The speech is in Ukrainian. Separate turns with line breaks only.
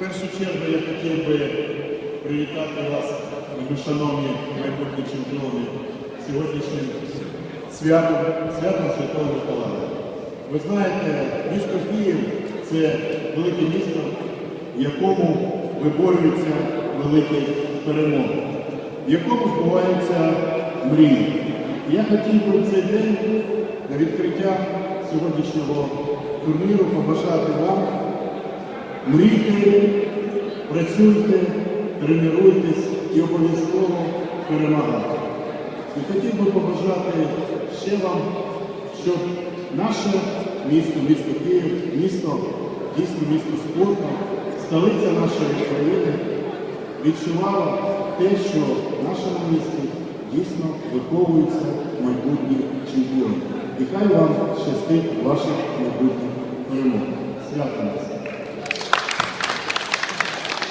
першу чергу я хотів би привітати вас, шановні майбутні чемпіони, сьогоднішнім святом, святом Святого Миколая. Ви знаєте, місто Київ це велике місто, в якому виборюються великі перемоги, в якому збуваються мрії. Я хотів би в цей день на відкриття сьогоднішнього турніру побажати вам мрійте, працюйте, тренуйтесь і обов'язково перемагати. І хотів би побажати ще вам, щоб наше місто, місто Київ, місто, дійсно місто спорту, столиця нашої країни відчувала те, що в нашому місті дійсно виховуються майбутні чемпіони. І хай вам щастить ваших майбутніх перемог. Свято нас!